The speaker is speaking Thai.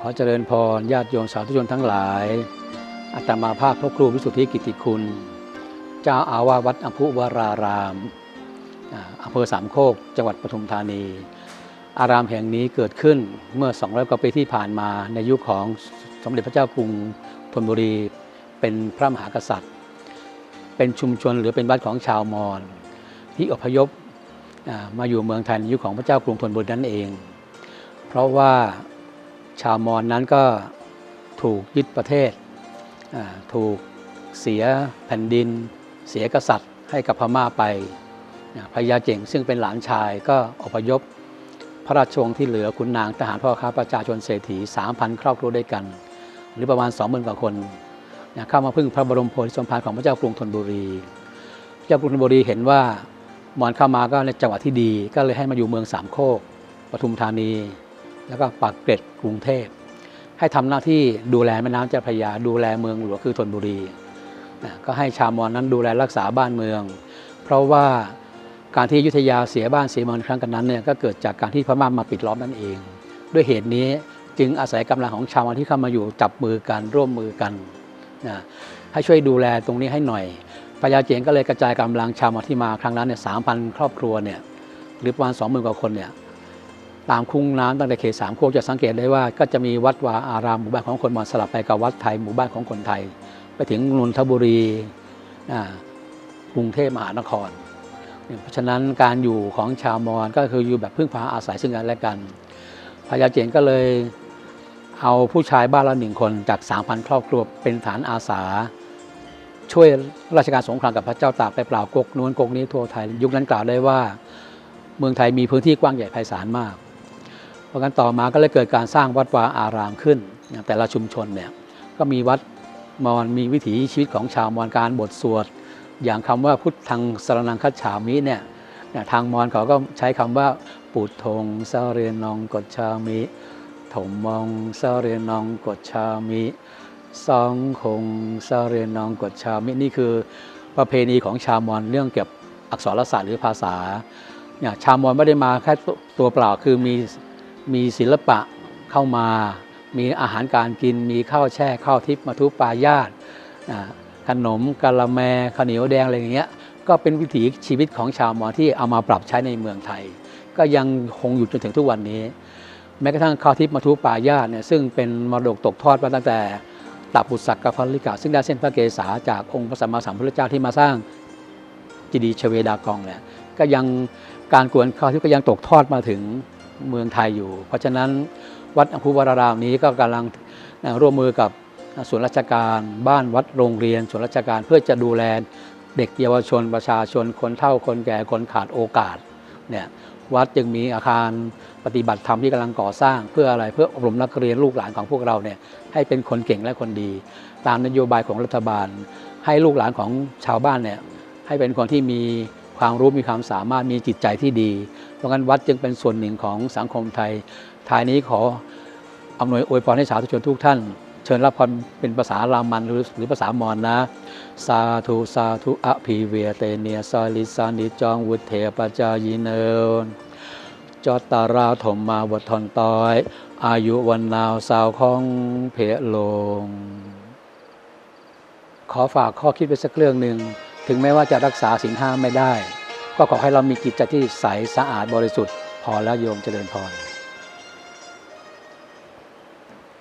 ขอเจริญพรญาติโยมสาธุชนทั้งหลาย อัตมาภาพพระครูวิสุทธิกิติคุณ เจ้าอาวาสวัดอัมพุวรารามอ่าอำเภอสามโคก จังหวัดปทุมธานี อารามแห่งนี้เกิดขึ้นเมื่อ 200 กว่าปีที่ผ่านมาในยุคของสมเด็จพระเจ้ากรุงธนบุรี เป็นพระมหากษัตริย์ เป็นชุมชนหรือเป็นวัดของชาวมอญที่อพยพอ่ามาอยู่เมืองไทยในยุคของพระเจ้ากรุงธนบุรีนั่นเอง เพราะว่า ชาวมอญนั้นก็ถูกยึดประเทศ ถูกเสียแผ่นดิน เสียกษัตริย์ให้กับพม่าไปพญาเจ่งซึ่งเป็นหลานชายก็อพยพ พระราชวงศ์ที่เหลือขุนนางทหารพ่อค้าประชาชนเศรษฐี 3,000 ครอบครัวด้วยกัน หรือประมาณ 20,000กว่าคนเข้ามาพึ่งพระบรมโพธิสมภารของพระเจ้ากรุงธนบุรี พระเจ้ากรุงธนบุรีเห็นว่ามอญเข้ามาก็ในจังหวะที่ดี ก็เลยให้มาอยู่เมืองสามโคกปทุมธานี แล้วก็ปากเกร็ดกรุงเทพ ให้ทำหน้าที่ดูแลแม่น้ำเจ้าพระยา ดูแลเมืองหลวงคือธนบุรีนะก็ให้ชาวมอญนั้นดูแลรักษาบ้านเมือง เพราะว่าการที่อยุธยาเสียบ้านเสียเมืองครั้งกันนั้นเนี่ยก็เกิดจากการที่พม่ามาปิดล้อมนั่นเอง ด้วยเหตุนี้จึงอาศัยกำลังของชาวมอญที่เข้ามาอยู่จับมือกันร่วมมือกันนะให้ช่วยดูแลตรงนี้ให้หน่อยพญาเจงก็เลยกระจายกำลังชาวมอญที่มาครั้งนั้นเนี่ยสามพันครอบครัวเนี่ยหรือประมาณสองหมื่นกว่าคนเนี่ย ตามคุ้งน้ำตั้งแต่เขตสามโคกจะสังเกตได้ว่าก็จะมีวัดวาอารามหมู่บ้านของคนมอญสลับไปกับวัดไทยหมู่บ้านของคนไทย ไปถึงนนทบุรีกรุงเทพมหานคร เพราะฉะนั้นการอยู่ของชาวมอญก็คืออยู่แบบพึ่งพาอาศัยซึ่งกันและกันพญาเจนก็เลยเอาผู้ชายบ้านละหนึ่งคนจาก 3,000 ครอบครัวเป็นฐานอาสา ช่วยราชการสงครามกับพระเจ้าตากไปเปล่ากกนู้นกกนี้ทั่วไทย ยุคนั้นกล่าวได้ว่า เมืองไทยมีพื้นที่กว้างใหญ่ไพศาลมาก ราะงั้นต่อมาก็เลยเกิดการสร้างวัดวาอารามขึ้น แต่ละชุมชนเนี่ยก็มีวัดมอญมีวิถีชีวิตของชาวมอญการบทสวด อย่างคำว่าพุทธังสรนังคัจฉามิเนี่ยทางมอญเขาก็ใช้คำว่าปุถงสเรนองกฎชามิถมมองสเรนองกฎชามิสองคงสเรนองกฎชามินี่คือประเพณีของชาวมอญเรื่องเกี่ยวกับอักษรศาสตร์หรือภาษาเนี่ยชาวมอญไม่ได้มาแค่ตัวเปล่าคือมี มีศิลปะเข้ามา มีอาหารการกิน มีข้าวแช่ข้าวทิพย์มาทุปายาตขนมกะละแมข้าวเหนียวแดงอะไรอย่างเงี้ยก็เป็นวิถีชีวิตของชาวมอญที่เอามาปรับใช้ในเมืองไทย ก็ยังคงอยู่จนถึงทุกวันนี้ แม้กระทั่งข้าวทิพย์มัทุปายาตเนี่ยซึ่งเป็นมรดกตกทอดมาตั้งแต่ตับบุตรศักกับพลิกาซึ่งได้เส้นพระเกศาจากองค์พระสัมมาสัมพุทธเจ้าที่มาสร้างจิดีชเวดากองเนี่ยก็ยังการกวนข้าวทิพย์ก็ยังตกทอดมาถึง เมืองไทยอยู่ เพราะฉะนั้นวัดอัมพุวรารามนี้ก็กำลังร่วมมือกับส่วนราชการบ้านวัดโรงเรียนส่วนราชการเพื่อจะดูแลเด็กเยาวชนประชาชนคนเฒ่าคนแก่คนขาดโอกาสเนี่ยวัดจึงมีอาคารปฏิบัติธรรมที่กำลังก่อสร้างเพื่ออะไรเพื่ออบรมนักเรียนลูกหลานของพวกเราเนี่ยให้เป็นคนเก่งและคนดี ตามนโยบายของรัฐบาล ให้ลูกหลานของชาวบ้านเนี่ยให้เป็นคนที่มี ความรู้มีความสามารถมีจิตใจที่ดี เพราะงั้นวัดจึงเป็นส่วนหนึ่งของสังคมไทยท้ายนี้ขออำนวยอวยพรให้สาธุชนทุกท่าน เชิญรับพรเป็นภาษารามันหรือหรือภาษามอญนะ สาธุสาธุอภิเวเตเนียสาลิสานิจองวุฒเถปจายิเนจตตาราถมมาวัทนตอย อายุวันนาวสาวของเพลงขอฝากข้อคิดไว้สักเรื่องหนึ่ง ถึงแม้ว่าจะรักษาสินห้าไม่ได้ ก็ขอให้เรามีจิตใจที่ใสสะอาดบริสุทธิ์ พอแล้วโยมเจริญพร